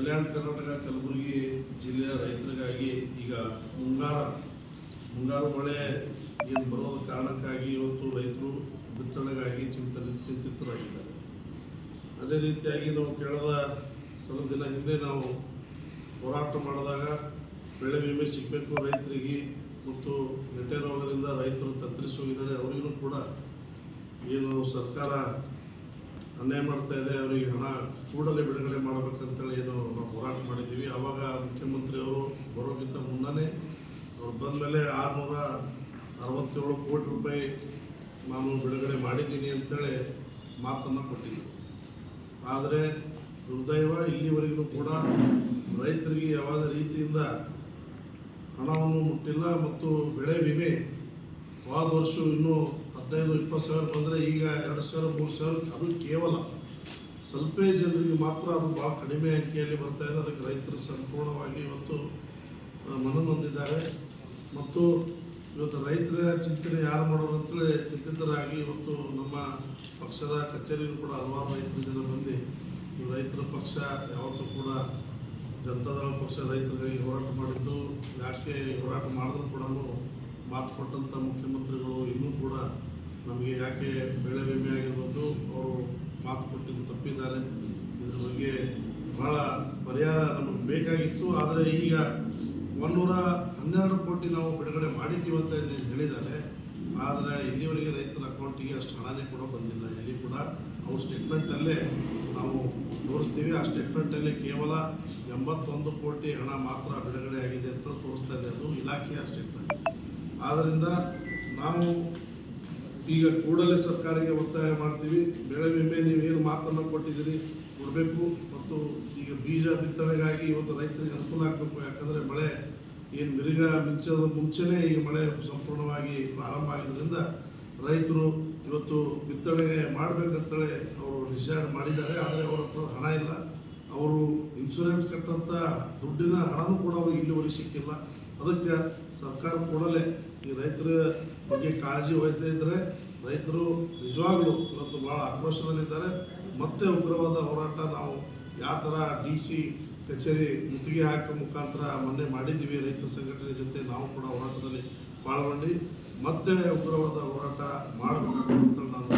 ಕಲ್ಯಾಣ ಕರ್ನಾಟಕ ಕಲಬುರಗಿ ಜಿಲ್ಲೆಯ ರೈತರಿಗಾಗಿ ಈಗ ಮುಂಗಾರ, ಮುಂಗಾರು ಮಳೆ ಏನು ಬರೋ ಕಾರಣಕ್ಕಾಗಿ ಇವತ್ತು ರೈತರು ಬಿತ್ತನೆಗಾಗಿ ಚಿಂತನೆ, ಚಿಂತಿತರಾಗಿದ್ದಾರೆ. ಅದೇ ರೀತಿಯಾಗಿ ನಾವು ಕೇಳದ ಸ್ವಲ್ಪ ದಿನ ಹಿಂದೆ ನಾವು ಹೋರಾಟ ಮಾಡಿದಾಗ ಬೆಳೆ ವಿಮೆ ಸಿಗಬೇಕು ರೈತರಿಗೆ ಮತ್ತು ನೆಟ್ಟೆ ರೋಗದಿಂದ ರೈತರು ತತ್ತರಿಸಿ ಹೋಗಿದ್ದಾರೆ. ಅವರಿಗೂ ಕೂಡ ಏನು ಸರ್ಕಾರ ಅನ್ಯಾಯ ಮಾಡ್ತಾ ಇದೆ, ಅವರಿಗೆ ಹಣ ಕೂಡಲೇ ಬಿಡುಗಡೆ ಮಾಡಬೇಕಂತೇಳಿ ಏನು ನಾವು ಹೋರಾಟ ಮಾಡಿದ್ದೀವಿ ಆವಾಗ ಮುಖ್ಯಮಂತ್ರಿಯವರು ಬರೋಕ್ಕಿಂತ ಮುನ್ನನೇ ಬಂದ ಮೇಲೆ ಆರುನೂರ ಅರವತ್ತೇಳು ಕೋಟಿ ರೂಪಾಯಿ ನಾನು ಬಿಡುಗಡೆ ಮಾಡಿದ್ದೀನಿ ಅಂತೇಳಿ ಮಾತನ್ನು ಕೊಟ್ಟಿದ್ದೆ. ಆದರೆ ದುರ್ದೈವ ಇಲ್ಲಿವರೆಗೂ ಕೂಡ ರೈತರಿಗೆ ಯಾವುದೇ ರೀತಿಯಿಂದ ಹಣವನ್ನು ಮುಟ್ಟಿಲ್ಲ ಮತ್ತು ಬೆಳೆ ವಿಮೆ ಹೋದ ವರ್ಷ ಇನ್ನೂ ಹದಿನೈದು, ಇಪ್ಪತ್ತು ಸಾವಿರ ಬಂದರೆ ಈಗ ಎರಡು ಸಾವಿರ, ಮೂರು ಸಾವಿರ ಅದು ಕೇವಲ ಸ್ವಲ್ಪ ಜನರಿಗೆ ಮಾತ್ರ ಅದು ಭಾಳ ಕಡಿಮೆ ಅಂಕಿಯಲ್ಲಿ ಬರ್ತಾ ಇದೆ. ಅದಕ್ಕೆ ರೈತರು ಸಂಪೂರ್ಣವಾಗಿ ಇವತ್ತು ಮನನೊಂದಿದ್ದಾರೆ ಮತ್ತು ಇವತ್ತು ರೈತರ ಚಿಂತನೆ ಯಾರು ಮಾಡೋರು ಅಂತೇಳಿ ಚಿಂತಿತರಾಗಿ ಇವತ್ತು ನಮ್ಮ ಪಕ್ಷದ ಕಚೇರಿಗೂ ಕೂಡ ಹಲವಾರು ರೈತರ ಜನ ಬಂದು ರೈತರ ಪಕ್ಷ, ಯಾವತ್ತೂ ಕೂಡ ಜನತಾದಳ ಪಕ್ಷ ರೈತರಿಗಾಗಿ ಹೋರಾಟ ಮಾಡಿದ್ದು, ಯಾಕೆ ಹೋರಾಟ ಮಾಡಿದ್ರು ಕೂಡ ಮಾತು ಕೊಟ್ಟಂಥ ಮುಖ್ಯಮಂತ್ರಿಗಳು ಇನ್ನೂ ಕೂಡ ನಮಗೆ ಯಾಕೆ ಬೆಳೆ ವಿಮೆ ಆಗಿರ್ಬೋದು, ಅವರು ಮಾತು ಕೊಟ್ಟಿದ್ದು ತಪ್ಪಿದ್ದಾರೆ. ಇದ್ರ ಬಗ್ಗೆ ಭಾಳ ಪರಿಹಾರ ನಮಗೆ ಬೇಕಾಗಿತ್ತು. ಆದರೆ ಈಗ ಒಂದೂರ ಹನ್ನೆರಡು ಕೋಟಿ ನಾವು ಬಿಡುಗಡೆ ಮಾಡಿದ್ದೀವಿ ಅಂತ ಹೇಳಿದ್ದಾರೆ. ಆದರೆ ಇಲ್ಲಿವರೆಗೆ ರೈತರ ಅಕೌಂಟಿಗೆ ಅಷ್ಟು ಹಣನೇ ಕೂಡ ಬಂದಿಲ್ಲ. ಇಲ್ಲಿ ಕೂಡ ಅವ್ರ ಸ್ಟೇಟ್ಮೆಂಟಲ್ಲೇ ನಾವು ತೋರಿಸ್ತೀವಿ. ಆ ಸ್ಟೇಟ್ಮೆಂಟಲ್ಲಿ ಕೇವಲ ಎಂಬತ್ತೊಂದು ಕೋಟಿ ಹಣ ಮಾತ್ರ ಬಿಡುಗಡೆ ಆಗಿದೆ ಅಂತ ತೋರಿಸ್ತಾ ಇದೆ ಅದು ಇಲಾಖೆಯ ಸ್ಟೇಟ್ಮೆಂಟ್ ಆದ್ದರಿಂದ ನಾವು ಈಗ ಕೂಡಲೇ ಸರ್ಕಾರಕ್ಕೆ ಒತ್ತಾಯ ಮಾಡ್ತೀವಿ. ಬೆಳೆ ವಿಮೆ ನೀವು ಏನು ಮಾತನ್ನು ಕೊಟ್ಟಿದ್ದೀರಿ, ಕೊಡಬೇಕು. ಮತ್ತು ಈಗ ಬೀಜ ಬಿತ್ತನೆಗಾಗಿ ಇವತ್ತು ರೈತರಿಗೆ ಅನುಕೂಲ ಆಗಬೇಕು. ಯಾಕಂದರೆ ಮಳೆ ಏನು ಮಿರುಗ ಮಿಂಚದ ಮುಂಚೆನೇ ಈಗ ಮಳೆ ಸಂಪೂರ್ಣವಾಗಿ ಪ್ರಾರಂಭ ಆಗಿದ್ದರಿಂದ ರೈತರು ಇವತ್ತು ಬಿತ್ತನೆಗೆ ಮಾಡಬೇಕಂತೇಳಿ ಅವರು ಡಿಸೈಡ್ ಮಾಡಿದ್ದಾರೆ. ಆದರೆ ಅವರ ಹಣ ಇಲ್ಲ. ಅವರು ಇನ್ಶೂರೆನ್ಸ್ ಕಟ್ಟಂಥ ದುಡ್ಡಿನ ಹಣನೂ ಕೂಡ ಅವ್ರಿಗೆ ಇಲ್ಲಿವರೆಗೆ ಸಿಕ್ಕಿಲ್ಲ. ಅದಕ್ಕೆ ಸರ್ಕಾರ ಕೂಡಲೇ. ಈ ರೈತರ ಬಗ್ಗೆ ಕಾಳಜಿ ವಹಿಸದೇ ಇದ್ದರೆ ರೈತರು ನಿಜವಾಗ್ಲೂ ಇವತ್ತು ಭಾಳ ಆಕ್ರೋಶದಲ್ಲಿದ್ದಾರೆ. ಮತ್ತೆ ಉಗ್ರವಾದ ಹೋರಾಟ ನಾವು ಯಾವ ಥರ ಡಿ ಸಿ ಕಚೇರಿ ಮುತ್ತಿಗೆ ಹಾಕೋ ಮುಖಾಂತರ ಮೊನ್ನೆ ಮಾಡಿದ್ದೀವಿ ರೈತ ಸಂಘಟನೆ ಜೊತೆ ನಾವು ಕೂಡ ಹೋರಾಟದಲ್ಲಿ ಪಾಲ್ಗೊಂಡು, ಮತ್ತೆ ಉಗ್ರವಾದ ಹೋರಾಟ ಮಾಡಬೇಕಾಗುತ್ತೆ ನಾನು